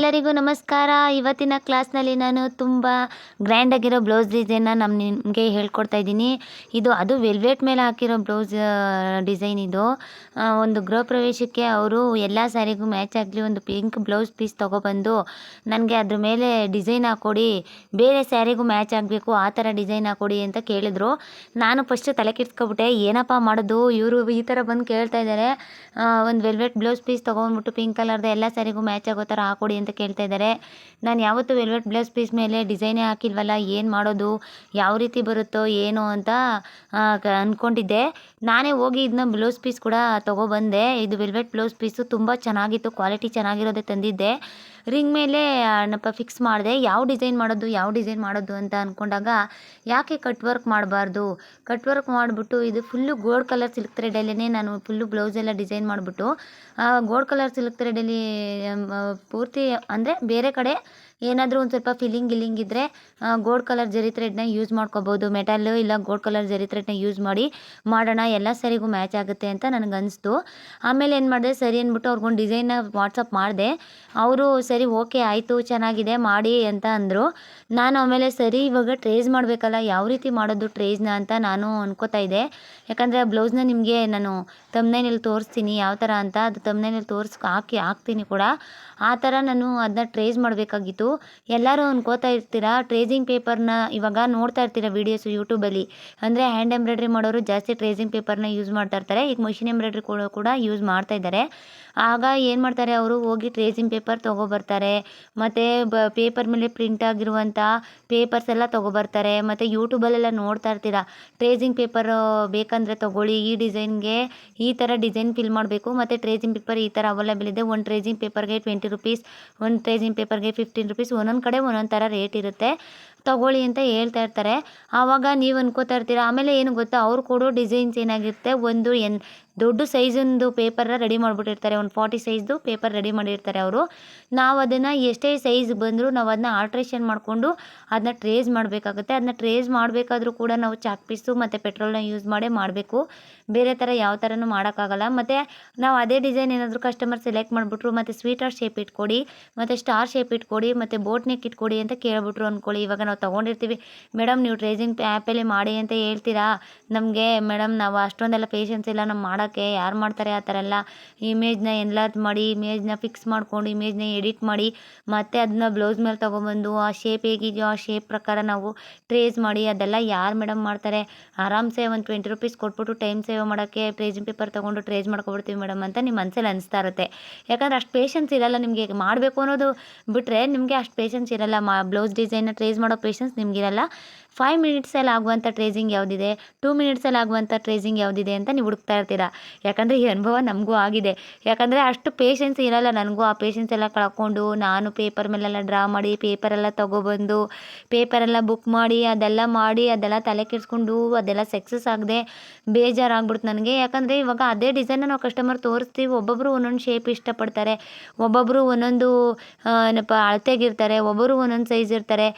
ಎಲ್ಲರಿಗೂ ನಮಸ್ಕಾರ. ಇವತ್ತಿನ ಕ್ಲಾಸ್ನಲ್ಲಿ ನಾನು ತುಂಬ ಗ್ರ್ಯಾಂಡಾಗಿರೋ ಬ್ಲೌಸ್ ಡಿಸೈನ್ನ ನಮ್ಮ ನಿಮಗೆ ಹೇಳ್ಕೊಡ್ತಾ ಇದ್ದೀನಿ. ಇದು ಅದು ವೆಲ್ವೆಟ್ ಮೇಲೆ ಹಾಕಿರೋ ಬ್ಲೌಸ್ ಡಿಸೈನ್ ಇದು. ಒಂದು ಗೃಹ ಪ್ರವೇಶಕ್ಕೆ ಅವರು ಎಲ್ಲ ಸ್ಯಾರಿಗೂ ಮ್ಯಾಚ್ ಆಗಲಿ ಒಂದು ಪಿಂಕ್ ಬ್ಲೌಸ್ ಪೀಸ್ ತೊಗೊಬಂದು ನನಗೆ ಅದ್ರ ಮೇಲೆ ಡಿಸೈನ್ ಹಾಕ್ಕೊಡಿ ಬೇರೆ ಸ್ಯಾರಿಗೂ ಮ್ಯಾಚ್ ಆಗಬೇಕು, ಆ ಥರ ಡಿಸೈನ್ ಹಾಕ್ಕೊಡಿ ಅಂತ ಕೇಳಿದರು. ನಾನು ಫಸ್ಟ್ ತಲೆ ಕೆಡ್ಸ್ಕೊಬಿಟ್ಟೆ, ಏನಪ್ಪ ಮಾಡೋದು? ಇವರು ಈ ಥರ ಬಂದು ಕೇಳ್ತಾ ಇದ್ದಾರೆ ಒಂದು ವೆಲ್ವೆಟ್ ಬ್ಲೌಸ್ ಪೀಸ್ ತೊಗೊಂಡ್ಬಿಟ್ಟು ಪಿಂಕ್ ಕಲರ್ದು ಎಲ್ಲ ಸ್ಯಾರಿಗೂ ಮ್ಯಾಚ್ ಆಗೋ ಥರ ಹಾಕ್ಕೊಡಿ ಅಂತ ಕೇಳ್ತಾ ಇದ್ದಾರೆ. ನಾನು ಯಾವತ್ತೂ ವೆಲ್ವೆಟ್ ಬ್ಲೌಸ್ ಪೀಸ್ ಮೇಲೆ ಡಿಸೈನೇ ಹಾಕಿಲ್ವಲ್ಲ, ಏನು ಮಾಡೋದು, ಯಾವ ರೀತಿ ಬರುತ್ತೋ, ಏನೋ ಅಂತ ಅಂದ್ಕೊಂಡಿದ್ದೆ ನಾನೇ ಹೋಗಿ ಇದನ್ನ ಬ್ಲೌಸ್ ಪೀಸ್ ಕೂಡ ತೊಗೊಬಂದೆ. ಇದು ವೆಲ್ವೆಟ್ ಬ್ಲೌಸ್ ಪೀಸು ತುಂಬ ಚೆನ್ನಾಗಿತ್ತು, ಕ್ವಾಲಿಟಿ ಚೆನ್ನಾಗಿರೋದೇ ತಂದಿದ್ದೆ. ರಿಂಗ್ ಮೇಲೆ ಏನಪ್ಪ ಫಿಕ್ಸ್ ಮಾಡಿದೆ, ಯಾವ ಡಿಸೈನ್ ಮಾಡೋದು, ಯಾವ ಡಿಸೈನ್ ಮಾಡೋದು? ಅಂತ ಅಂದ್ಕೊಂಡಾಗ ಯಾಕೆ ಕಟ್ ವರ್ಕ್ ಮಾಡಬಾರ್ದು? ಕಟ್ ವರ್ಕ್ ಮಾಡಿಬಿಟ್ಟು, ಇದು ಫುಲ್ಲು ಗೋಲ್ಡ್ ಕಲರ್ ಸಿಲ್ಕ್ ಥ್ರೆಡಲ್ಲೇ ನಾನು ಫುಲ್ಲು ಬ್ಲೌಸ್ ಎಲ್ಲ ಡಿಸೈನ್ ಮಾಡಿಬಿಟ್ಟು ಗೋಲ್ಡ್ ಕಲರ್ ಸಿಲ್ಕ್ ಥ್ರೆಡಲ್ಲಿ ಪೂರ್ತಿ ಅಂದರೆ ಬೇರೆ ಕಡೆ ಏನಾದರೂ ಒಂದು ಸ್ವಲ್ಪ ಫಿಲ್ಲಿಂಗ್ ಗಿಲ್ಲಿಂಗ್ ಇದ್ದರೆ ಗೋಲ್ಡ್ ಕಲರ್ ಜರಿ ಥ್ರೆಡ್ನ ಯೂಸ್ ಮಾಡ್ಕೋಬೋದು. ಮೆಟಲ್ಲು ಇಲ್ಲ ಗೋಲ್ಡ್ ಕಲರ್ ಜರಿ ಥ್ರೆಡ್ನ ಯೂಸ್ ಮಾಡಿ ಮಾಡೋಣ, ಎಲ್ಲ ಸರಿಗೂ ಮ್ಯಾಚ್ ಆಗುತ್ತೆ ಅಂತ ನನಗೆ ಅನಿಸ್ತು. ಆಮೇಲೆ ಏನು ಮಾಡಿದೆ, ಸರಿ ಅಂದ್ಬಿಟ್ಟು ಅವ್ರಿಗೊಂದು ಡಿಸೈನ್ನ ವಾಟ್ಸಪ್ ಮಾಡಿದೆ. ಅವರು, ಸರಿ ಓಕೆ ಆಯಿತು, ಚೆನ್ನಾಗಿದೆ, ಮಾಡಿ ಅಂತ ಅಂದರು. ನಾನು ಆಮೇಲೆ, ಸರಿ, ಇವಾಗ ಟ್ರೇಸ್ ಮಾಡಬೇಕಲ್ಲ, ಯಾವ ರೀತಿ ಮಾಡೋದು ಟ್ರೇಸ್ನ ಅಂತ ನಾನು ಅನ್ಕೋತಾ ಇದ್ದೆ. ಯಾಕಂದರೆ ಆ ಬ್ಲೌಸ್ನ ನಿಮಗೆ ನಾನು ತಮ್ಮನೇನಲ್ಲಿ ತೋರಿಸ್ತೀನಿ ಯಾವ ಥರ ಅಂತ, ಅದು ತಮ್ಮನೇನಲ್ಲಿ ತೋರಿಸ್ ಹಾಕಿ ಹಾಕ್ತೀನಿ ಕೂಡ. ಆ ಥರ ನಾನು ಅದನ್ನ ಟ್ರೇಸ್ ಮಾಡಬೇಕಾಗಿತ್ತು. ಎಲ್ಲರೂ ಅನ್ಕೋತಾ ಇರ್ತೀರಾ ಟ್ರೇಸಿಂಗ್ ಪೇಪರ್ನ ಇವಾಗ ನೋಡ್ತಾ ಇರ್ತೀರ ವೀಡಿಯೋಸು ಯೂಟ್ಯೂಬಲ್ಲಿ ಅಂದರೆ ಹ್ಯಾಂಡ್ ಎಂಬ್ರಾಯ್ಡ್ರಿ ಮಾಡೋರು ಜಾಸ್ತಿ ಟ್ರೇಸಿಂಗ್ ಪೇಪರ್ನ ಯೂಸ್ ಮಾಡ್ತಾ ಇರ್ತಾರೆ, ಈಗ ಮಷಿನ್ ಎಂಬ್ರಾಯ್ಡ್ರಿ ಕೂಡ ಕೂಡ ಯೂಸ್ ಮಾಡ್ತಾ ಇದ್ದಾರೆ. ಆಗ ಏನು ಮಾಡ್ತಾರೆ ಅವರು? ಹೋಗಿ ಟ್ರೇಸಿಂಗ್ ಪೇಪರ್ ತೊಗೊಬರ್ತಾರೆ. ಮತ್ತು ಬ ಪೇಪರ್ ಮೇಲೆ ಪ್ರಿಂಟ್ ಆಗಿರುವಂಥ ಪೇಪರ್ಸ್ ಎಲ್ಲ ತೊಗೊಬರ್ತಾರೆ. ಮತ್ತು ಯೂಟ್ಯೂಬಲ್ಲೆಲ್ಲ ನೋಡ್ತಾ ಇರ್ತೀರ? ಟ್ರೇಸಿಂಗ್ ಪೇಪರ್ ಬೇಕಂದರೆ ತೊಗೊಳ್ಳಿ. ಈ ಡಿಸೈನ್ಗೆ ಈ ಥರ ಡಿಸೈನ್ ಫಿಲ್ ಮಾಡಬೇಕು. ಮತ್ತು ಟ್ರೇಸಿಂಗ್ ಪೇಪರ್ ಈ ಥರ ಅವೈಲೇಬಲ್ ಇದೆ. ಒಂದು ಟ್ರೇಸಿಂಗ್ ಪೇಪರ್ಗೆ ಟ್ವೆಂಟಿ ರುಪೀಸ್ ಒಂದು ಟ್ರೇಸಿಂಗ್ ಪೇಪರ್ಗೆ ಫಿಫ್ಟೀನ್ ರುಪೀಸ್ ಒಂದೊಂದು ಕಡೆ ಒಂದೊಂದು ಥರ ರೇಟ್ ಇರುತ್ತೆ. ತಗೊಳ್ಳಿ ಅಂತ ಹೇಳ್ತಾ ಇರ್ತಾರೆ. ಆವಾಗ ನೀವು ಅನ್ಕೋತಾ ಇರ್ತೀರ? ಆಮೇಲೆ ಏನು ಗೊತ್ತಾ? ಅವ್ರು ಕೊಡೋ ಡಿಸೈನ್ಸ್ ಏನಾಗಿರುತ್ತೆ? ಒಂದು ಎನ್ ದೊಡ್ಡ ಸೈಜಿಂದು ಪೇಪರ್ನ ರೆಡಿ ಮಾಡಿಬಿಟ್ಟಿರ್ತಾರೆ, ಒಂದು ಫಾರ್ಟಿ ಸೈಜ್ದು ಪೇಪರ್ ರೆಡಿ ಮಾಡಿರ್ತಾರೆ ಅವರು. ನಾವು ಅದನ್ನು ಎಷ್ಟೇ ಸೈಜ್ ಬಂದರೂ ನಾವು ಅದನ್ನ ಆಲ್ಟ್ರೇಷನ್ ಮಾಡಿಕೊಂಡು ಅದನ್ನ ಟ್ರೇಸ್ ಮಾಡಬೇಕಾಗುತ್ತೆ. ಅದನ್ನ ಟ್ರೇಸ್ ಮಾಡಬೇಕಾದ್ರೂ ಕೂಡ ನಾವು ಚಾಕ್ ಪೀಸು ಮತ್ತು ಪೆಟ್ರೋಲ್ನ ಯೂಸ್ ಮಾಡೇ ಮಾಡಬೇಕು. ಬೇರೆ ಥರ ಯಾವ ಥರನೂ ಮಾಡೋಕ್ಕಾಗಲ್ಲ. ಮತ್ತು ನಾವು ಅದೇ ಡಿಸೈನ್ ಏನಾದರೂ ಕಸ್ಟಮರ್ ಸೆಲೆಕ್ಟ್ ಮಾಡಿಬಿಟ್ರು, ಮತ್ತು ಸ್ವೀಟರ್ ಶೇಪ್ ಇಟ್ಕೊಡಿ, ಮತ್ತು ಸ್ಟಾರ್ ಶೇಪ್ ಇಟ್ಕೊಡಿ, ಮತ್ತು ಬೋಟ್ ನೆಕ್ ಇಟ್ಕೊಡಿ ಅಂತ ಕೇಳ್ಬಿಟ್ರು ಅಂದ್ಕೊಳ್ಳಿ ಇವಾಗ ನಾವು ತೊಗೊಂಡಿರ್ತೀವಿ. ಮೇಡಮ್, ನೀವು ಟ್ರೇಸಿಂಗ್ ಆ್ಯಪಲ್ಲಿ ಮಾಡಿ ಅಂತ ಹೇಳ್ತೀರಾ? ನಮಗೆ, ಮೇಡಮ್, ನಾವು ಅಷ್ಟೊಂದೆಲ್ಲ ಪೇಷನ್ಸ್ ಇಲ್ಲ ನಮ್ಮ ಮಾಡೋಕ್ಕೆ ಯಾರು ಮಾಡ್ತಾರೆ ಆ ಥರ ಎಲ್ಲ ಇಮೇಜ್ನ ಎನ್ಲಾರ್ಜ್ ಮಾಡಿ ಇಮೇಜ್ನ ಫಿಕ್ಸ್ ಮಾಡ್ಕೊಂಡು ಇಮೇಜ್ನ ಎಡಿಟ್ ಮಾಡಿ, ಮತ್ತೆ ಅದನ್ನ ಬ್ಲೌಸ್ ಮೇಲೆ ತೊಗೊಬಂದು, ಆ ಶೇಪ್ ಹೇಗಿದೆಯೋ ಆ ಶೇಪ್ ಪ್ರಕಾರ ನಾವು ಟ್ರೇಸ್ ಮಾಡಿ, ಅದೆಲ್ಲ ಯಾರು ಮೇಡಮ್ ಮಾಡ್ತಾರೆ? ಆರಾಮ್ಸೆ ಒಂದು ಟ್ವೆಂಟಿ ರುಪೀಸ್ ಕೊಟ್ಬಿಟ್ಟು ಟೈಮ್ ಸೇವ್ ಮಾಡೋಕ್ಕೆ ಟ್ರೇಸಿಂಗ್ ಪೇಪರ್ ತೊಗೊಂಡು ಟ್ರೇಸ್ ಮಾಡ್ಕೊಬಿಡ್ತೀವಿ ಮೇಡಮ್ ಅಂತ ನಿಮ್ಮ ಮನಸ್ಸಲ್ಲಿ ಅನಿಸ್ತಾ ಇರುತ್ತೆ. ಯಾಕಂದ್ರೆ ಅಷ್ಟು ಪೇಷನ್ಸ್ ಇರಲ್ಲ ನಿಮಗೆ ಮಾಡಬೇಕು ಅನ್ನೋದು ಬಿಟ್ಟರೆ ನಿಮಗೆ ಅಷ್ಟು ಪೇಷನ್ಸ್ ಇರಲ್ಲ. ಮಾ ಬ್ಲೌಸ್ ಡಿಸೈನ್ನ ಟ್ರೇಸ್ ಮಾಡೋ ಪೇಷನ್ಸ್ ನಿಮಗಿರಲ್ಲ. ಫೈವ್ ಮಿನಿಟ್ಸಲ್ಲಿ ಆಗುವಂಥ ಟ್ರೇಸಿಂಗ್ ಯಾವುದಿದೆ? ಟೂ ಮಿನಿಟ್ಸಲ್ಲಿ ಆಗುವಂಥ ಟ್ರೇಸಿಂಗ್ ಯಾವುದಿದೆ ಅಂತ ನೀವು ಹುಡುಕ್ತಾ ಇರ್ತೀರಾ? ಯಾಕಂದರೆ ಈ ಅನುಭವ ನಮಗೂ ಆಗಿದೆ. ಯಾಕಂದರೆ ಅಷ್ಟು ಪೇಷನ್ಸ್ ಇರಲ್ಲ ನನಗೂ. ಆ ಪೇಷನ್ಸ್ ಎಲ್ಲ ಕಳ್ಕೊಂಡು ನಾನು ಪೇಪರ್ ಮೇಲೆಲ್ಲ ಡ್ರಾ ಮಾಡಿ ಪೇಪರೆಲ್ಲ ತೊಗೊಬಂದು ಪೇಪರೆಲ್ಲ ಬುಕ್ ಮಾಡಿ, ಅದೆಲ್ಲ ಮಾಡಿ, ಅದೆಲ್ಲ ತಲೆ ಕೆಡಿಸ್ಕೊಂಡು ಅದೆಲ್ಲ ಸಕ್ಸಸ್ ಆಗದೆ ಬೇಜಾರಾಗ್ಬಿಡ್ತು ನನಗೆ. ಯಾಕಂದರೆ ಇವಾಗ ಅದೇ ಡಿಸೈನ್ ನಾವು ಕಸ್ಟಮರ್ ತೋರಿಸ್ತೀವಿ. ಒಬ್ಬೊಬ್ಬರು ಒಂದೊಂದು ಶೇಪ್ ಇಷ್ಟಪಡ್ತಾರೆ. ಒಬ್ಬೊಬ್ಬರು ಒಂದೊಂದು ಏನಪ್ಪ ಅಳತೆಗಿರ್ತಾರೆ ಒಬ್ಬರು ಒಂದೊಂದು ಸೈಜ್ ಇರ್ತಾರೆ.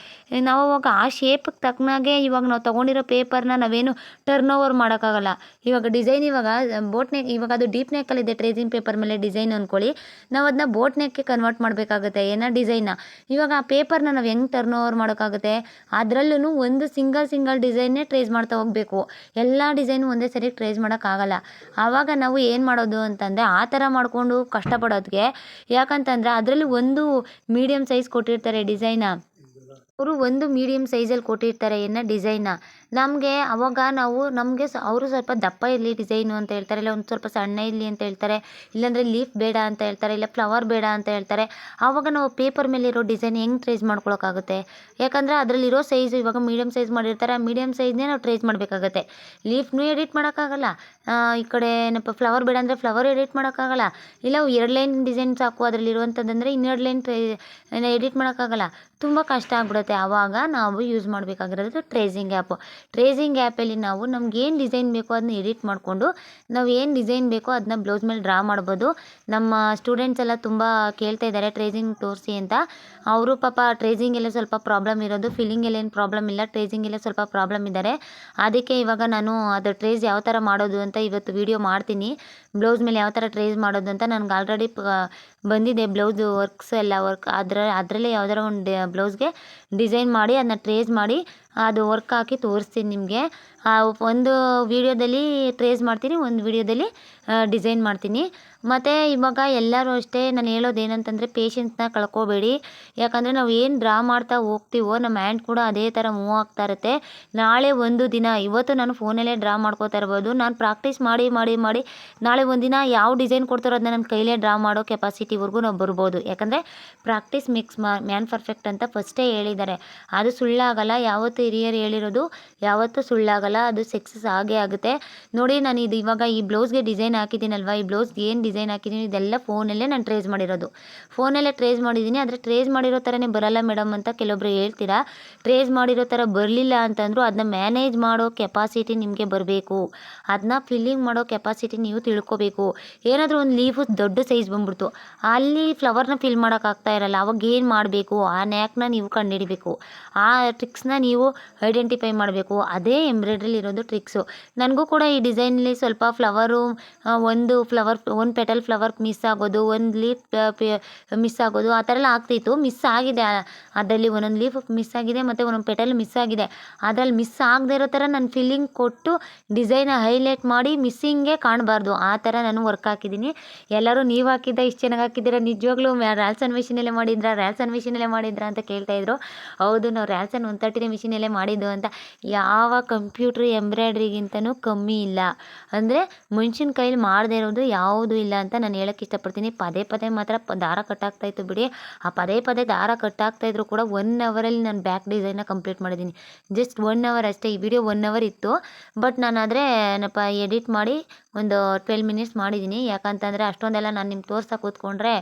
ನಾವು ಅವಾಗ ಆ ಶೇಪ್ಗೆ ತಕ್ಕನಾಗೆ ಇವಾಗ ನಾವು ತೊಗೊಂಡಿರೋ ಪೇಪರ್ನ ನಾವೇನು ಟರ್ನ್ ಓವರ್ ಮಾಡೋಕ್ಕಾಗಲ್ಲ. ಇವಾಗ ಡಿಸೈನ್ ಇವಾಗ ಬೋಟ್ ನೆಕ್ ಇವಾಗ ಅದು ಡೀಪ್ ನೆಕ್ಕಲ್ಲಿದೆ ಟ್ರೇಸಿಂಗ್ ಪೇಪರ್ ಮೇಲೆ ಡಿಸೈನ್ ಅಂದ್ಕೊಳ್ಳಿ ನಾವು ಅದನ್ನ ಬೋಟ್ ನೆಕ್ಗೆ ಕನ್ವರ್ಟ್ ಮಾಡಬೇಕಾಗುತ್ತೆ, ಏನೋ ಡಿಸೈನ್ನ ಇವಾಗ ಆ ಪೇಪರ್ನ ನಾವು ಹೆಂಗೆ ಟರ್ನ್ ಓವರ್ ಮಾಡೋಕ್ಕಾಗುತ್ತೆ ಅದರಲ್ಲೂ ಒಂದು ಸಿಂಗಲ್ ಸಿಂಗಲ್ ಡಿಸೈನ್ನೇ ಟ್ರೇಸ್ ಮಾಡ್ತಾ ಹೋಗಬೇಕು. ಎಲ್ಲ ಡಿಸೈನು ಒಂದೇ ಸರಿ ಟ್ರೇಸ್ ಮಾಡೋಕ್ಕಾಗಲ್ಲ. ಆವಾಗ ನಾವು ಏನು ಮಾಡೋದು ಅಂತಂದರೆ ಆ ಥರ ಮಾಡಿಕೊಂಡು ಕಷ್ಟಪಡೋದಕ್ಕೆ ಯಾಕಂತಂದರೆ ಅದರಲ್ಲಿ ಒಂದು ಮೀಡಿಯಮ್ ಸೈಜ್ ಕೊಟ್ಟಿರ್ತಾರೆ ಡಿಸೈನ ಅವರು ಒಂದು ಮೀಡಿಯಮ್ ಸೈಜಲ್ಲಿ ಕೊಟ್ಟಿರ್ತಾರೆ ಏನೋ ಡಿಸೈನ್ನ ನಮಗೆ ಅವಾಗ ನಾವು ನಮಗೆ ಸ ಅವರು ಸ್ವಲ್ಪ ದಪ್ಪ ಇರಲಿ ಡಿಸೈನು ಅಂತ ಹೇಳ್ತಾರೆ, ಇಲ್ಲ ಒಂದು ಸ್ವಲ್ಪ ಸಣ್ಣ ಇರಲಿ ಅಂತ ಹೇಳ್ತಾರೆ, ಇಲ್ಲಾಂದರೆ ಲೀಫ್ ಬೇಡ ಅಂತ ಹೇಳ್ತಾರೆ, ಇಲ್ಲ ಫ್ಲವರ್ ಬೇಡ ಅಂತ ಹೇಳ್ತಾರೆ. ಆವಾಗ ನಾವು ಪೇಪರ್ ಮೇಲಿರೋ ಡಿಸೈನ್ ಹೆಂಗೆ ಟ್ರೇಸ್ ಮಾಡ್ಕೊಳಕ್ಕಾಗುತ್ತೆ? ಯಾಕಂದರೆ ಅದರಲ್ಲಿರೋ ಸೈಜು ಇವಾಗ ಮೀಡಿಯಮ್ ಸೈಜ್ ಮಾಡಿರ್ತಾರೆ, ಆ ಮೀಡಿಯಮ್ ಸೈಜ್ನೇ ನಾವು ಟ್ರೇಸ್ ಮಾಡಬೇಕಾಗತ್ತೆ. ಲೀಫ್ನೂ ಎಡಿಟ್ ಮಾಡೋಕ್ಕಾಗಲ್ಲ. ಈ ಕಡೆ ಏನಪ್ಪ ಫ್ಲವರ್ ಬೇಡ ಅಂದರೆ ಫ್ಲವರ್ ಎಡಿಟ್ ಮಾಡೋಕ್ಕಾಗಲ್ಲ. ಇಲ್ಲ ಎರಡು ಲೈನ್ ಡಿಸೈನ್ ಸಾಕು ಅದರಲ್ಲಿ ಇರುವಂಥದ್ದಂದರೆ ಇನ್ನೆರಡು ಲೈನ್ ಟ್ರೇ ಎಡಿಟ್ ಮಾಡೋಕ್ಕಾಗಲ್ಲ. ತುಂಬ ಕಷ್ಟ ಆಗ್ಬಿಡುತ್ತೆ. ಆವಾಗ ನಾವು ಯೂಸ್ ಮಾಡಬೇಕಾಗಿರೋದು ಟ್ರೇಸಿಂಗ್ ಆ್ಯಪು ಟ್ರೇಸಿಂಗ್ ಆ್ಯಪಲ್ಲಿ ನಾವು ನಮ್ಗೆ ಏನು ಡಿಸೈನ್ ಬೇಕೋ ಅದನ್ನ ಎಡಿಟ್ ಮಾಡಿಕೊಂಡು, ನಾವು ಏನು ಡಿಸೈನ್ ಬೇಕೋ ಅದನ್ನ ಬ್ಲೌಸ್ ಮೇಲೆ ಡ್ರಾ ಮಾಡ್ಬೋದು. ನಮ್ಮ ಸ್ಟೂಡೆಂಟ್ಸ್ ಎಲ್ಲ ತುಂಬ ಕೇಳ್ತಾ ಇದ್ದಾರೆ ಟ್ರೇಸಿಂಗ್ ತೋರಿಸಿ ಅಂತ. ಅವರು ಪಾಪ ಟ್ರೇಸಿಂಗೆಲ್ಲ ಸ್ವಲ್ಪ ಪ್ರಾಬ್ಲಮ್ ಇರೋದು ಫಿಲ್ಲಿಂಗೆಲ್ಲ ಏನು ಪ್ರಾಬ್ಲಮ್ ಇಲ್ಲ ಟ್ರೇಸಿಂಗ್ ಎಲ್ಲ ಸ್ವಲ್ಪ ಪ್ರಾಬ್ಲಮ್ ಇದ್ದಾರೆ ಅದಕ್ಕೆ ಇವಾಗ ನಾನು ಅದು ಟ್ರೇಸ್ ಯಾವ ಥರ ಮಾಡೋದು ಅಂತ ಇವತ್ತು ವೀಡಿಯೋ ಮಾಡ್ತೀನಿ. ಬ್ಲೌಸ್ ಮೇಲೆ ಯಾವ ಥರ ಟ್ರೇಸ್ ಮಾಡೋದು ಅಂತ ನನಗೆ ಆಲ್ರೆಡಿ ಬಂದಿದೆ ಬ್ಲೌಸ್ ವರ್ಕ್ಸ್ ಎಲ್ಲ ವರ್ಕ್ ಅದರ, ಅದರಲ್ಲೇ ಯಾವ್ದಾರ ಒಂದು ಬ್ಲೌಸ್ಗೆ ಡಿಸೈನ್ ಮಾಡಿ ಅದನ್ನ ಟ್ರೇಸ್ ಮಾಡಿ ಅದು ವರ್ಕ್ ಹಾಕಿ ತೋರಿಸ್ತೀನಿ ನಿಮಗೆ. ಒಂದು ವೀಡಿಯೋದಲ್ಲಿ ಟ್ರೇಸ್ ಮಾಡ್ತೀನಿ ಒಂದು ವೀಡಿಯೋದಲ್ಲಿ ಡಿಸೈನ್ ಮಾಡ್ತೀನಿ. ಮತ್ತು ಇವಾಗ ಎಲ್ಲರೂ ಅಷ್ಟೇ ನಾನು ಹೇಳೋದು ಏನಂತಂದರೆ ಪೇಷನ್ಸ್ನ ಕಳ್ಕೊಬೇಡಿ. ಯಾಕಂದರೆ ನಾವು ಏನು ಡ್ರಾ ಮಾಡ್ತಾ ಹೋಗ್ತೀವೋ ನಮ್ಮ ಹ್ಯಾಂಡ್ ಕೂಡ ಅದೇ ಥರ ಮೂವ್ ಆಗ್ತಾ ಇರುತ್ತೆ. ನಾಳೆ ಒಂದು ದಿನ, ಇವತ್ತು ನಾನು ಫೋನಲ್ಲೇ ಡ್ರಾ ಮಾಡ್ಕೋತಾ ಇರ್ಬೋದು. ನಾನು ಪ್ರಾಕ್ಟೀಸ್ ಮಾಡಿ ಮಾಡಿ ಮಾಡಿ ನಾಳೆ ಒಂದಿನ ಯಾವ ಡಿಸೈನ್ ಕೊಡ್ತಾರೋ ಅದನ್ನ ನನ್ನ ಕೈಲೇ ಡ್ರಾ ಮಾಡೋ ಕೆಪಾಸಿಟಿವರೆಗೂ ನಾವು ಬರ್ಬೋದು. ಯಾಕಂದರೆ ಪ್ರಾಕ್ಟೀಸ್ ಮಿಕ್ಸ್ ಮಾ ಮ್ಯಾನ್ ಪರ್ಫೆಕ್ಟ್ ಅಂತ ಫಸ್ಟೇ ಹೇಳಿದ್ದಾರೆ. ಅದು ಸುಳ್ಳಾಗಲ್ಲ, ಯಾವತ್ತು ಹಿರಿಯರು ಹೇಳಿರೋದು ಯಾವತ್ತೂ ಸುಳ್ಳಾಗಲ್ಲ, ಅದು ಸಕ್ಸಸ್ ಆಗೇ ಆಗುತ್ತೆ. ನೋಡಿ, ನಾನು ಇದು ಇವಾಗ ಈ ಬ್ಲೌಸ್ಗೆ ಡಿಸೈನ್ ಹಾಕಿದ್ದೀನಲ್ವ? ಈ ಬ್ಲೌಸ್ಗೆ ಏನು ಡಿಸೈನ್ ಹಾಕಿದ್ದೀನಿ ಇದೆಲ್ಲ ಫೋನಲ್ಲೇ ನಾನು ಟ್ರೇಸ್ ಮಾಡಿರೋದು. ಫೋನಲ್ಲೇ ಟ್ರೇಸ್ ಮಾಡಿದ್ದೀನಿ ಆದರೆ ಟ್ರೇಸ್ ಮಾಡಿರೋ ಥರನೇ ಬರಲ್ಲ ಮೇಡಮ್ ಅಂತ ಕೆಲವೊಬ್ರು ಹೇಳ್ತೀರಾ? ಟ್ರೇಸ್ ಮಾಡಿರೋ ಥರ ಬರಲಿಲ್ಲ ಅಂತಂದರೂ ಅದನ್ನ ಮ್ಯಾನೇಜ್ ಮಾಡೋ ಕೆಪಾಸಿಟಿ ನಿಮಗೆ ಬರಬೇಕು. ಅದನ್ನ ಫಿಲ್ಲಿಂಗ್ ಮಾಡೋ ಕೆಪಾಸಿಟಿ ನೀವು ತಿಳ್ಕೊಬೇಕು. ಏನಾದರೂ ಒಂದು ಲೀಫು ದೊಡ್ಡ ಸೈಜ್ ಬಂದ್ಬಿಡ್ತು. ಅಲ್ಲಿ ಫ್ಲವರ್ನ ಫಿಲ್ ಮಾಡೋಕ್ಕಾಗ್ತಾ ಇರಲ್ಲ, ಅವಾಗ ಏನು ಮಾಡಬೇಕು? ಆ ನ್ಯಾಕ್ನ ನೀವು ಕಂಡುಹಿಡಿಬೇಕು ಆ ಟ್ರಿಕ್ಸ್ನ ನೀವು ಐಡೆಂಟಿಫೈ ಮಾಡಬೇಕು. ಅದೇ ಎಂಬ್ರಾಯ್ಡ್ರಿಲಿ ಇರೋದು ಟ್ರಿಕ್ಸು ನನಗೂ ಕೂಡ ಈ ಡಿಸೈನಲ್ಲಿ ಸ್ವಲ್ಪ ಫ್ಲವರು ಒಂದು ಫ್ಲವರ್ ಒಂದು ಪೆಟಲ್ ಫ್ಲವರ್ ಮಿಸ್ ಆಗೋದು, ಒಂದು ಲೀಫ್ ಮಿಸ್ ಆಗೋದು, ಆ ಥರ ಎಲ್ಲ ಆಗ್ತಿತ್ತು. ಮಿಸ್ ಆಗಿದೆ. ಅದರಲ್ಲಿ ಒಂದೊಂದು ಲೀಫ್ ಮಿಸ್ ಆಗಿದೆ ಮತ್ತು ಒಂದೊಂದು ಪೆಟಲ್ ಮಿಸ್ ಆಗಿದೆ. ಅದರಲ್ಲಿ ಮಿಸ್ ಆಗದೆ ಇರೋ ಥರ ನಾನು ಫಿಲ್ಲಿಂಗ್ ಕೊಟ್ಟು ಡಿಸೈನ ಹೈಲೈಟ್ ಮಾಡಿ ಮಿಸ್ಸಿಂಗೇ ಕಾಣಬಾರ್ದು. ಆ ಥರ ನಾನು ವರ್ಕ್ ಹಾಕಿದ್ದೀನಿ. ಎಲ್ಲರೂ ನೀವು ಹಾಕಿದ್ದ ಇಷ್ಟು ಚೆನ್ನಾಗಿ ಹಾಕಿದ್ದೀರ? ನಿಜವಾಗ್ಲೂ ರ್ಯಾಲ್ಸನ್ ಮಿಷಿನಲ್ಲೇ ಮಾಡಿದ್ರಾ? ರ್ಯಾಲ್ಸನ್ ಮಿಷಿನಲ್ಲೇ ಮಾಡಿದ್ರಾ ಅಂತ ಕೇಳ್ತಾ ಇದ್ರು. ಹೌದು, ನಾವು ರ್ಯಾಲ್ಸನ್ ಒನ್ ತರ್ಟಿನೇ ಮಿಷಿನಲ್ಲೇ ಮಾಡಿದ್ದು ಅಂತ. ಯಾವ ಕಂಪ್ಯೂಟ್ರ್ ಎಂಬ್ರಾಯ್ಡ್ರಿಗಿಂತನೂ ಕಮ್ಮಿ ಇಲ್ಲ. ಅಂದರೆ ಮನುಷ್ಯನ ಕೈಲಿ ಮಾಡದೇ ಇರೋದು ಯಾವುದೂ ಇಲ್ಲ. ಅಂತ ನಾನು ಹೇಳಕ್ಕೆ ಇಷ್ಟಪಡ್ತೀನಿ. ಪದೇ ಪದೇ ಮಾತ್ರ ಪ ದಾರ ಕಟ್ಟಾಗ್ತಾ ಇತ್ತು ಬಿಡಿ. ಆ ಪದೇ ಪದೇ ದಾರ ಕಟ್ಟಾಗ್ತಾ ಇದ್ರು ಕೂಡ ಒನ್ ಅವರಲ್ಲಿ ನಾನು ಬ್ಯಾಕ್ ಡಿಸೈನ್ನ ಕಂಪ್ಲೀಟ್ ಮಾಡಿದ್ದೀನಿ. ಜಸ್ಟ್ ಒನ್ ಅವರ್ ಅಷ್ಟೇ. ಈ ವಿಡಿಯೋ ಒನ್ ಅವರ್ ಇತ್ತು. ಬಟ್ ನಾನು ಆದರೆ ಏನಪ್ಪ ಎಡಿಟ್ ಮಾಡಿ ಒಂದು ಟ್ವೆಲ್ ಮಿನಿಟ್ಸ್ ಮಾಡಿದ್ದೀನಿ ಯಾಕಂತಂದರೆ ಅಷ್ಟೊಂದೆಲ್ಲ ನಾನು ನಿಮ್ಗೆ ತೋರ್ಸಕ್ಕೆ ಕೂತ್ಕೊಂಡ್ರೆ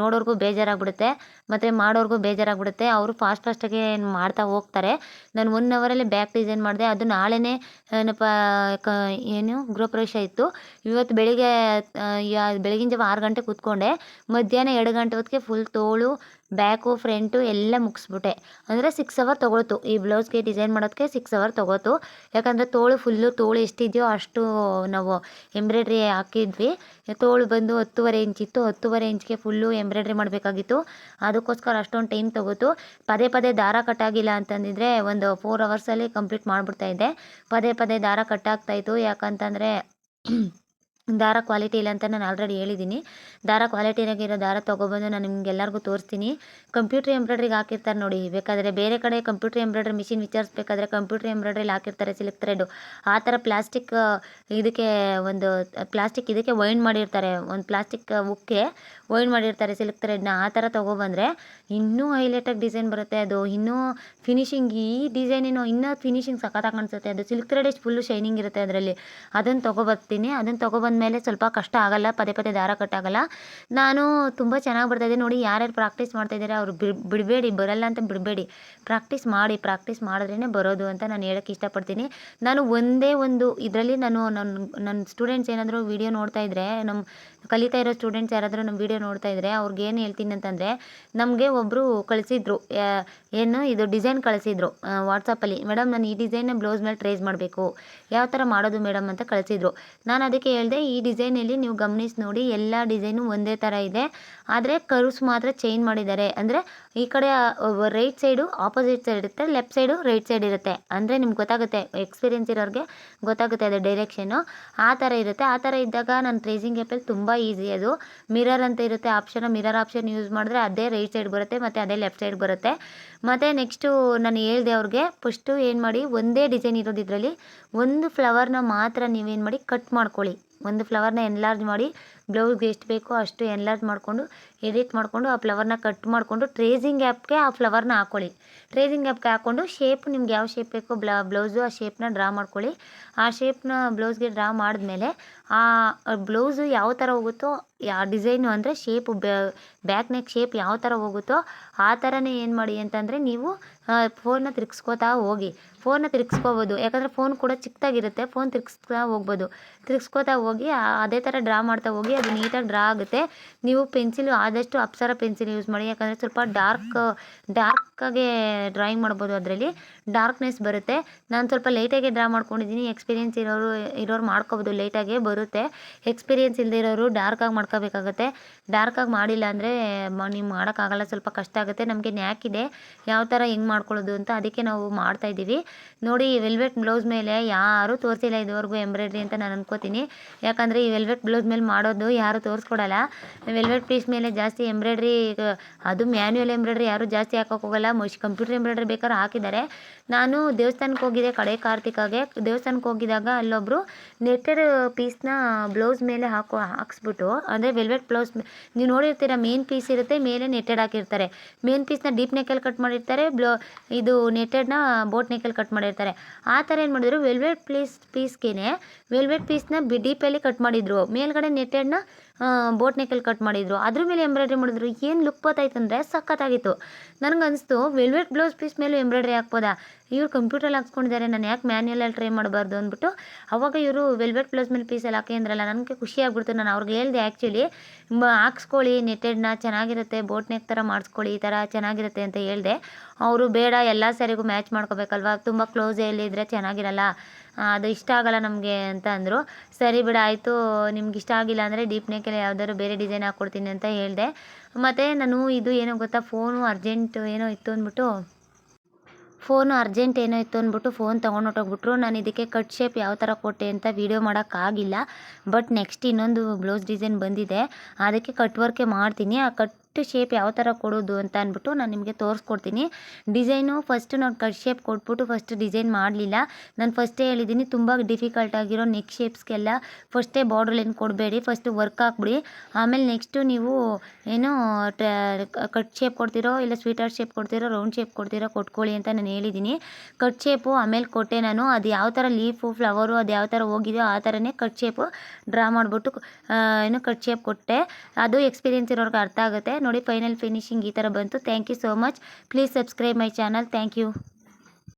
ನೋಡೋರ್ಗೂ ಬೇಜಾರಾಗ್ಬಿಡುತ್ತೆ. ಮತ್ತು ಮಾಡೋರ್ಗೂ ಬೇಜಾರಾಗ್ಬಿಡುತ್ತೆ. ಅವರು ಫಾಸ್ಟ್ ಫಾಸ್ಟಾಗೆ ಮಾಡ್ತಾ ಹೋಗ್ತಾರೆ. ನಾನು ಒನ್ ಅವರಲ್ಲಿ ಬ್ಯಾಕ್ ಡಿಸೈನ್ ಮಾಡಿದೆ. ಅದು ನಾಳೆನೇ, ಏನಪ್ಪ, ಕ, ಏನು, ಗೃಹಪ್ರವೇಶ ಇತ್ತು. ಇವತ್ತು ಬೆಳಿಗ್ಗೆ ಬೆಳಗಿನ ಜಾವ ಆರು ಗಂಟೆಗೆ ಕೂತ್ಕೊಂಡೆ. ಮಧ್ಯಾಹ್ನ ಎರಡು ಗಂಟೆ ಹೊತ್ತಿಗೆ ಫುಲ್ ತೋಳು ಬ್ಯಾಕು, ಫ್ರಂಟು ಎಲ್ಲ ಮುಗಿಸ್ಬಿಟ್ಟೆ. ಅಂದರೆ ಸಿಕ್ಸ್ ಅವರ್ ತೊಗೊಳ್ತು. ಈ ಬ್ಲೌಸ್ಗೆ ಡಿಸೈನ್ ಮಾಡೋದಕ್ಕೆ ಸಿಕ್ಸ್ ಅವರ್ ತೊಗೋತು ಯಾಕಂದರೆ ತೋಳು ಫುಲ್ಲು ತೋಳು ಎಷ್ಟಿದೆಯೋ ಅಷ್ಟು ನಾವು ಎಂಬ್ರಾಯ್ಡ್ರಿ ಹಾಕಿದ್ವಿ. ತೋಳು ಬಂದು ಹತ್ತುವರೆ ಇಂಚ್ ಇತ್ತು. ಹತ್ತುವರೆ ಇಂಚ್ಗೆ ಫುಲ್ಲು ಎಂಬ್ರಾಯ್ಡ್ರಿ ಮಾಡಬೇಕಾಗಿತ್ತು. ಅದಕ್ಕೋಸ್ಕರ ಅಷ್ಟೊಂದು ಟೈಮ್ ತೊಗೋತು ಪದೇ ಪದೇ ದಾರ ಕಟ್ಟಾಗಿಲ್ಲ ಅಂತಂದಿದ್ರೆ ಒಂದು ಫೋರ್ ಅವರ್ಸಲ್ಲಿ ಕಂಪ್ಲೀಟ್ ಮಾಡಿಬಿಡ್ತಾ ಇದ್ದೆ. ಪದೇ ಪದೇ ದಾರ ಕಟ್ಟಾಗ್ತಾಯಿತ್ತು ಯಾಕಂತಂದರೆ ದಾರ ಕ್ವಾಲಿಟಿ ಇಲ್ಲ ಅಂತ ನಾನು ಆಲ್ರೆಡಿ ಹೇಳಿದ್ದೀನಿ ದಾರ ಕ್ವಾಲಿಟಿಯಾಗಿರೋ ದಾರ ತೊಗೊಬಂದು ನಾನು ನಿಮ್ಗೆಲ್ಲರಿಗೂ ತೋರಿಸ್ತೀನಿ. ಕಂಪ್ಯೂಟ್ರ್ ಎಂಬ್ರಾಯ್ಡ್ರಿಗೆ ಹಾಕಿರ್ತಾರೆ ನೋಡಿ. ಬೇಕಾದರೆ ಬೇರೆ ಕಡೆ ಕಂಪ್ಯೂಟ್ರ್ ಎಂಬ್ರಾಯ್ಡ್ರಿ ಮಿಷಿನ್ ವಿಚಾರಿಸ್ಬೇಕಾದ್ರೆ ಕಂಪ್ಯೂಟ್ರ್ ಎಂಬ್ರಾಯ್ಡ್ರಿಲಿ ಹಾಕಿರ್ತಾರೆ ಸಿಲ್ಕ್ ಥ್ರೆಡ್ ಆ ಥರ ಪ್ಲಾಸ್ಟಿಕ್ ಇದಕ್ಕೆ ಒಂದು ಪ್ಲಾಸ್ಟಿಕ್ ಇದಕ್ಕೆ ವೈಂಡ್ ಮಾಡಿರ್ತಾರೆ. ಒಂದು ಪ್ಲಾಸ್ಟಿಕ್ ಉಕ್ಕೆ ವೈಂಡ್ ಮಾಡಿರ್ತಾರೆ ಸಿಲ್ಕ್ ಥ್ರೆಡ್ನ ಆ ಥರ ತೊಗೊಬಂದರೆ ಇನ್ನೂ ಹೈಲೈಟಾಗಿ ಡಿಸೈನ್ ಬರುತ್ತೆ ಅದು. ಇನ್ನೂ ಫಿನಿಶಿಂಗ್ ಈ ಡಿಸೈನೇನು ಇನ್ನೂ ಫಿನಿಶಿಂಗ್ ಸಖತ್ತಾಗಿ ಕಾಣಿಸುತ್ತೆ. ಅದು ಸಿಲ್ಕ್ ಥ್ರೆಡ್ ಎಷ್ಟು ಫುಲ್ಲು ಶೈನಿಂಗ್ ಇರುತ್ತೆ ಅದರಲ್ಲಿ. ಅದನ್ನು ತೊಗೊಬರ್ತೀನಿ. ಅದನ್ನು ತೊಗೊಬಂದ್ಮೇಲೆ ಸ್ವಲ್ಪ ಕಷ್ಟ ಆಗಲ್ಲ, ಪದೇ ಪದೇ ದಾರ ಕಟ್ಟಾಗಲ್ಲ. ನಾನು ತುಂಬ ಚೆನ್ನಾಗಿ ಬರ್ತಾಯಿದೆ ನೋಡಿ, ಯಾರ್ಯಾರು ಪ್ರಾಕ್ಟೀಸ್ ಮಾಡ್ತಾಯಿದ್ದಾರೆ ಅವರು ಬಿಡಬೇಡಿ, ಬರಲ್ಲ ಅಂತ ಬಿಡಬೇಡಿ. ಪ್ರಾಕ್ಟೀಸ್ ಮಾಡಿ, ಪ್ರಾಕ್ಟೀಸ್ ಮಾಡಿದ್ರೇ ಬರೋದು ಅಂತ ನಾನು ಹೇಳೋಕ್ಕೆ ಇಷ್ಟಪಡ್ತೀನಿ. ನಾನು ಒಂದೇ ಒಂದು, ಇದರಲ್ಲಿ ನಾನು ನನ್ನ ನನ್ನ ಸ್ಟೂಡೆಂಟ್ಸ್ ಏನಾದರೂ ವೀಡಿಯೋ ನೋಡ್ತಾ ಇದ್ದರೆ ನಮ್ಮ ಕಲಿತಾ ಇರೋ ಸ್ಟೂಡೆಂಟ್ಸ್ ಯಾರಾದರೂ ನಮ್ಮ ವೀಡಿಯೋ ನೋಡ್ತಾ ಇದ್ದರೆ ಅವ್ರಿಗೆ ಏನು ಹೇಳ್ತೀನಿ ಅಂತಂದರೆ, ನಮಗೆ ಒಬ್ಬರು ಕಳಿಸಿದ್ರು ಏನು ಇದು ಡಿಸೈನ್ ಕಳಿಸಿದ್ರು ವಾಟ್ಸಪ್ಪಲ್ಲಿ ಮೇಡಮ್, ನಾನು ಈ ಡಿಸೈನ್ನ ಬ್ಲೌಸ್ ಮೇಲೆ ಟ್ರೇಸ್ ಮಾಡಬೇಕು. ಯಾವ ಥರ ಮಾಡೋದು ಮೇಡಮ್? ಅಂತ ಕಳಿಸಿದ್ರು. ನಾನು ಅದಕ್ಕೆ ಹೇಳಿದೆ ಈ ಡಿಸೈನಲ್ಲಿ ನೀವು ಗಮನಿಸಿ ನೋಡಿ, ಎಲ್ಲ ಡಿಸೈನು ಒಂದೇ ಥರ ಇದೆ. ಆದರೆ ಕರ್ವ್ಸ್ ಮಾತ್ರ ಚೇಂಜ್ ಮಾಡಿದ್ದಾರೆ. ಅಂದರೆ ಈ ಕಡೆ ರೈಟ್ ಸೈಡು ಆಪೋಸಿಟ್ ಸೈಡ್ ಇರುತ್ತೆ ಲೆಫ್ಟ್ ಸೈಡು ರೈಟ್ ಸೈಡ್ ಇರುತ್ತೆ. ಅಂದರೆ ನಿಮ್ಗೆ ಗೊತ್ತಾಗುತ್ತೆ ಎಕ್ಸ್ಪೀರಿಯನ್ಸ್ ಇರೋರಿಗೆ ಗೊತ್ತಾಗುತ್ತೆ ಅದು ಡೈರೆಕ್ಷನ್ನು ಆ ಥರ ಇರುತ್ತೆ. ಆ ಥರ ಇದ್ದಾಗ ನಾನು ಟ್ರೇಸಿಂಗ್ ಆ್ಯಪಲ್ಲಿ ತುಂಬ ಈಸಿ ಅದು. ಮಿರರ್ ಅಂತ ಇರುತ್ತೆ ಆಪ್ಷನ್ ಮಿರರ್ ಆಪ್ಷನ್ ಯೂಸ್ ಮಾಡಿದ್ರೆ ಅದೇ ರೈಟ್ ಸೈಡ್ ಬರುತ್ತೆ, ಮತ್ತು ಅದೇ ಲೆಫ್ಟ್ ಸೈಡ್ ಬರುತ್ತೆ. ಮತ್ತು ನೆಕ್ಸ್ಟು ನಾನು ಹೇಳಿದೆ ಅವ್ರಿಗೆ ಫಸ್ಟು ಏನು ಮಾಡಿ, ಒಂದೇ ಡಿಸೈನ್ ಇರೋದು ಇದರಲ್ಲಿ ಒಂದು ಫ್ಲವರ್ನ ಮಾತ್ರ ನೀವೇನು ಮಾಡಿ ಕಟ್ ಮಾಡ್ಕೊಳ್ಳಿ. ಒಂದು ಫ್ಲವರ್ನ ಎನ್ಲಾರ್ಜ್ ಮಾಡಿ ಬ್ಲೌಸ್ಗೆ ಎಷ್ಟು ಬೇಕೋ ಅಷ್ಟು ಎನ್ಲಾರ್ಜ್ ಮಾಡಿಕೊಂಡು ಎಡಿಟ್ ಮಾಡಿಕೊಂಡು, ಆ ಫ್ಲವರ್ನ ಕಟ್ ಮಾಡಿಕೊಂಡು ಟ್ರೇಸಿಂಗ್ ಆ್ಯಪ್ಗೆ ಆ ಫ್ಲವರ್ನ ಹಾಕ್ಕೊಳ್ಳಿ ಟ್ರೇಸಿಂಗ್ ಆ್ಯಪ್ಗೆ ಹಾಕ್ಕೊಂಡು ಶೇಪ್ ನಿಮ್ಗೆ ಯಾವ ಶೇಪ್ ಬೇಕೋ ಬ್ಲ ಬ್ಲೌಸು ಆ ಶೇಪ್ನ ಡ್ರಾ ಮಾಡ್ಕೊಳ್ಳಿ. ಆ ಶೇಪ್ನ ಬ್ಲೌಸ್ಗೆ ಡ್ರಾ ಮಾಡಿದ್ಮೇಲೆ, ಆ ಬ್ಲೌಸು ಯಾವ ಥರ ಹೋಗುತ್ತೋ ಯಾವ ಡಿಸೈನು ಅಂದರೆ ಶೇಪ್ ಬ್ಯಾಕ್ ನೆಕ್ ಶೇಪ್ ಯಾವ ಥರ ಹೋಗುತ್ತೋ, ಆ ಥರನೇ ಏನು ಮಾಡಿ ಅಂತಂದರೆ ನೀವು ಫೋನ್ನ ತಿರ್ಗಿಸ್ಕೋತಾ ಹೋಗಿ. ಫೋನ್ನ ತಿರ್ಗಿಸ್ಕೋಬೋದು. ಯಾಕಂದರೆ ಫೋನ್ ಕೂಡ ಚಿಕ್ಕದಾಗಿರುತ್ತೆ. ಫೋನ್ ತಿರ್ಗಿಸ್ತಾ ಹೋಗ್ಬೋದು. ತಿರ್ಗಿಸ್ಕೋತಾ ಹೋಗಿ ಅದೇ ಥರ ಡ್ರಾ ಮಾಡ್ತಾ ಹೋಗಿ ಅದು ನೀಟಾಗಿ ಡ್ರಾ ಆಗುತ್ತೆ. ನೀವು ಪೆನ್ಸಿಲ್ ಆದಷ್ಟು ಅಪ್ಸರ ಪೆನ್ಸಿಲ್ ಯೂಸ್ ಮಾಡಿ, ಯಾಕಂದರೆ ಸ್ವಲ್ಪ ಡಾರ್ಕ್ ಡಾರ್ಕಾಗೆ ಡ್ರಾಯಿಂಗ್ ಮಾಡ್ಬೋದು ಅದರಲ್ಲಿ. ಡಾರ್ಕ್ನೆಸ್ ಬರುತ್ತೆ. ನಾನು ಸ್ವಲ್ಪ ಲೈಟಾಗೆ ಡ್ರಾ ಮಾಡ್ಕೊಂಡಿದ್ದೀನಿ ಎಕ್ಸ್ಪೀರಿಯೆನ್ಸ್ ಇರೋರು ಇರೋರು ಮಾಡ್ಕೋಬೋದು. ಲೈಟಾಗೆ ಬರುತ್ತೆ. ಎಕ್ಸ್ಪೀರಿಯೆನ್ಸ್ ಇಲ್ಲದೆ ಇರೋರು ಡಾರ್ಕಾಗಿ ಮಾಡ್ಕೋಬೇಕಾಗತ್ತೆ. ಡಾರ್ಕಾಗಿ ಮಾಡಿಲ್ಲ ಅಂದರೆ ನೀವು ಮಾಡೋಕ್ಕಾಗಲ್ಲ. ಸ್ವಲ್ಪ ಕಷ್ಟ ಆಗುತ್ತೆ. ನಮಗೆ ನ್ಯಾಕ್ ಇದೆ. ಯಾವ ಥರ ಹೆಂಗೆ ಮಾಡ್ಕೊಳ್ಳೋದು ಅಂತ ಅದಕ್ಕೆ ನಾವು ಮಾಡ್ತಾ ಇದ್ದೀವಿ. ನೋಡಿ, ಈ ವೆಲ್ವೆಟ್ ಬ್ಲೌಸ್ ಮೇಲೆ ಯಾರೂ ತೋರಿಸಿಲ್ಲ ಇದುವರೆಗೂ ಎಂಬ್ರಾಯ್ಡ್ರಿ ಅಂತ ನಾನು ಅನ್ಕೋತೀನಿ. ಯಾಕಂದರೆ ಈ ವೆಲ್ವೆಟ್ ಬ್ಲೌಸ್ ಮೇಲೆ ಮಾಡೋದು ಯಾರು ತೋರಿಸ್ಕೊಡಲ್ಲ. ವೆಲ್ವೆಟ್ ಪೀಸ್ ಮೇಲೆ ಜಾಸ್ತಿ ಎಂಬ್ರಾಯ್ಡ್ರಿ ಅದು ಮ್ಯಾನ್ಯುವಲ್ ಎಂಬ್ರಾಯ್ಡ್ರಿ ಯಾರು ಜಾಸ್ತಿ ಹಾಕೋಕೆ ಹೋಗಲ್ಲ. ಮೋಸ್ಟ್ ಕಂಪ್ಯೂಟರ್ ಎಂಬ್ರಾಯ್ಡ್ರಿ ಬೇಕಾದ್ರೆ ಹಾಕಿದ್ದಾರೆ. ನಾನು ದೇವಸ್ಥಾನಕ್ಕೆ ಹೋಗಿದ್ದೆ ಕಡೆ ಕಾರ್ತಿಕಾಗೆ. ದೇವಸ್ಥಾನಕ್ಕೆ ಹೋಗಿದಾಗ ಅಲ್ಲೊಬ್ಬರು ನೆಟ್ಟೆಡ್ ಪೀಸ್ನ ಬ್ಲೌಸ್ ಮೇಲೆ ಹಾಕೋ, ಹಾಕ್ಸ್ಬಿಟ್ಟು, ಅಂದರೆ ವೆಲ್ವೆಟ್ ಬ್ಲೌಸ್ ನೀವು ನೋಡಿರ್ತೀರ ಮೇನ್ ಪೀಸ್ ಇರುತ್ತೆ, ಮೇಲೆ ನೆಟ್ಟೆಡ್ ಹಾಕಿರ್ತಾರೆ. ಮೇನ್ ಪೀಸ್ನ ಡೀಪ್ ನೆಕ್ಕಲ್ಲಿ ಕಟ್ ಮಾಡಿರ್ತಾರೆ ಬ್ಲೌ ಇದು ನೆಟ್ಟೆಡ್ನ ಬೋಟ್ ನೆಕ್ಕಲ್ಲಿ ಕಟ್ ಮಾಡಿರ್ತಾರೆ. ಆ ಥರ ಏನು ಮಾಡಿದ್ರು? ವೆಲ್ವೆಟ್ ಪೀಸ್ ಪೀಸ್ಗೆ ವೆಲ್ವೆಟ್ ಪೀಸ್ನ ಬಿ ಡೀಪಲ್ಲಿ ಕಟ್ ಮಾಡಿದ್ರು. ಮೇಲ್ಗಡೆ ನೆಟ್ಟೆಡ್ನ ಬೋಟ್ ನೆಕಲ್ ಕಟ್ ಮಾಡಿದ್ರು. ಅದ್ರ ಮೇಲೆ ಎಂಬ್ರಾಯ್ಡ್ರಿ ಮಾಡಿದ್ರು. ಏನು ಲುಕ್ ಬತ್ತಾಯ್ತಂದರೆ ಸಖತ್ತಾಗಿತ್ತು. ನನಗೆ ಅನಿಸ್ತು ವೆಲ್ವೆಟ್ ಬ್ಲೌಸ್ ಪೀಸ್ ಮೇಲೂ ಎಂಬ್ರಾಯ್ಡ್ರಿ ಹಾಕ್ಬೋದಾ? ಇವ್ರು ಕಂಪ್ಯೂಟರ್ ಹಾಕ್ಸ್ಕೊಂಡಿದ್ದಾರೆ ನಾನು ಯಾಕೆ ಮ್ಯಾನ್ಯಲಲ್ಲಿ ಟ್ರೈ ಮಾಡಬಾರ್ದು ಅಂದ್ಬಿಟ್ಟು ಅವಾಗ ಇವರು ವೆಲ್ವೆಟ್ ಬ್ಲೌಸ್ ಮೇಲೆ ಪೀಸಲ್ಲಿ ಹಾಕಿ ಅಂದ್ರಲ್ಲ, ನನಗೆ ಖುಷಿ ಆಗ್ಬಿಡ್ತು. ನಾನು ಅವ್ರಿಗೆ ಹೇಳ್ದೆ ಆ್ಯಕ್ಚುಲಿ ಹಾಕ್ಸ್ಕೊಳ್ಳಿ ನೆಟ್ಟೆಡ್ನ ಚೆನ್ನಾಗಿರುತ್ತೆ ಬೋಟ್ ನೆಕ್ ಥರ ಮಾಡಿಸ್ಕೊಳ್ಳಿ, ಈ ಥರ ಚೆನ್ನಾಗಿರುತ್ತೆ ಅಂತ ಹೇಳಿದೆ. ಅವರು ಬೇಡ, ಎಲ್ಲ ಸ್ಯಾರಿಗೂ ಮ್ಯಾಚ್ ಮಾಡ್ಕೋಬೇಕಲ್ವಾ? ತುಂಬ ಕ್ಲೋಸ್ ಇದ್ದರೆ ಚೆನ್ನಾಗಿರಲ್ಲ. ಅದು ಇಷ್ಟ ಆಗಲ್ಲ ನಮಗೆ ಅಂತ ಅಂದರು. ಸರಿ ಬಿಡ, ಆಯಿತು, ನಿಮ್ಗೆ ಇಷ್ಟ ಆಗಿಲ್ಲ ಅಂದರೆ ಡೀಪ್ ನೆಕ್ಕಲ್ಲಿ ಯಾವ್ದಾದ್ರು ಬೇರೆ ಡಿಸೈನ್ ಹಾಕ್ಕೊಡ್ತೀನಿ ಅಂತ ಹೇಳಿದೆ. ಮತ್ತು ನಾನು ಇದು ಏನೋ ಗೊತ್ತಾ ಫೋನು ಅರ್ಜೆಂಟ್ ಏನೋ ಇತ್ತು ಅಂದ್ಬಿಟ್ಟು ಫೋನು ಅರ್ಜೆಂಟ್ ಏನೋ ಇತ್ತು ಅಂದ್ಬಿಟ್ಟು ಫೋನ್ ತೊಗೊಂಡು ಹೊಟ್ಟೋಗ್ಬಿಟ್ರು ನಾನು ಇದಕ್ಕೆ ಕಟ್ ಶೇಪ್ ಯಾವ ಥರ ಕೊಟ್ಟೆ ಅಂತ ವೀಡಿಯೋ ಮಾಡೋಕ್ಕಾಗಿಲ್ಲ ಬಟ್ ನೆಕ್ಸ್ಟ್ ಇನ್ನೊಂದು ಬ್ಲೌಸ್ ಡಿಸೈನ್ ಬಂದಿದೆ. ಅದಕ್ಕೆ ಕಟ್ ವರ್ಕೇ ಮಾಡ್ತೀನಿ. ಆ ಕಟ್ ಶೇಪ್ ಯಾವ ಥರ ಕೊಡೋದು ಅಂತ ಅಂದ್ಬಿಟ್ಟು ನಾನು ನಿಮಗೆ ತೋರಿಸ್ಕೊಡ್ತೀನಿ. ಡಿಸೈನು ಫಸ್ಟ್ ನಾನು ಕಟ್ ಶೇಪ್ ಕೊಟ್ಬಿಟ್ಟು ಫಸ್ಟ್ ಡಿಸೈನ್ ಮಾಡಲಿಲ್ಲ. ನಾನು ಫಸ್ಟೇ ಹೇಳಿದ್ದೀನಿ ತುಂಬ ಡಿಫಿಕಲ್ಟ್ ಆಗಿರೋ ನೆಕ್ ಶೇಪ್ಸ್ಗೆಲ್ಲ ಫಸ್ಟೇ ಬಾರ್ಡ್ರ್ ಲೈನ್ ಕೊಡಬೇಡಿ ಫಸ್ಟು ವರ್ಕ್ ಹಾಕ್ಬಿಡಿ. ಆಮೇಲೆ ನೆಕ್ಸ್ಟು ನೀವು ಏನು ಕಟ್ ಶೇಪ್ ಕೊಡ್ತೀರೋ ಇಲ್ಲ ಸ್ವೀಟರ್ ಶೇಪ್ ಕೊಡ್ತೀರೋ ರೌಂಡ್ ಶೇಪ್ ಕೊಡ್ತೀರೋ ಕೊಟ್ಕೊಳ್ಳಿ ಅಂತ ನಾನು ಹೇಳಿದ್ದೀನಿ ಕಟ್ ಶೇಪು ಆಮೇಲೆ ಕೊಟ್ಟೆ ನಾನು. ಅದು ಯಾವ ಥರ ಲೀಫು ಫ್ಲವರು ಅದು ಯಾವ ಥರ ಹೋಗಿದೆಯೋ ಆ ಥರನೇ ಕಟ್ ಶೇಪು ಡ್ರಾ ಮಾಡಿಬಿಟ್ಟು ಏನು ಕಟ್ ಶೇಪ್ ಕೊಟ್ಟೆ. ಅದು ಎಕ್ಸ್ಪೀರಿಯೆನ್ಸ್ ಇರೋರ್ಗೆ ಅರ್ಥ ಆಗುತ್ತೆ. ನೋಡಿ ಫೈನಲ್ ಫಿನಿಶಿಂಗ್ ಈ ಥರ ಬಂತು. Thank you so much please subscribe my channel thank you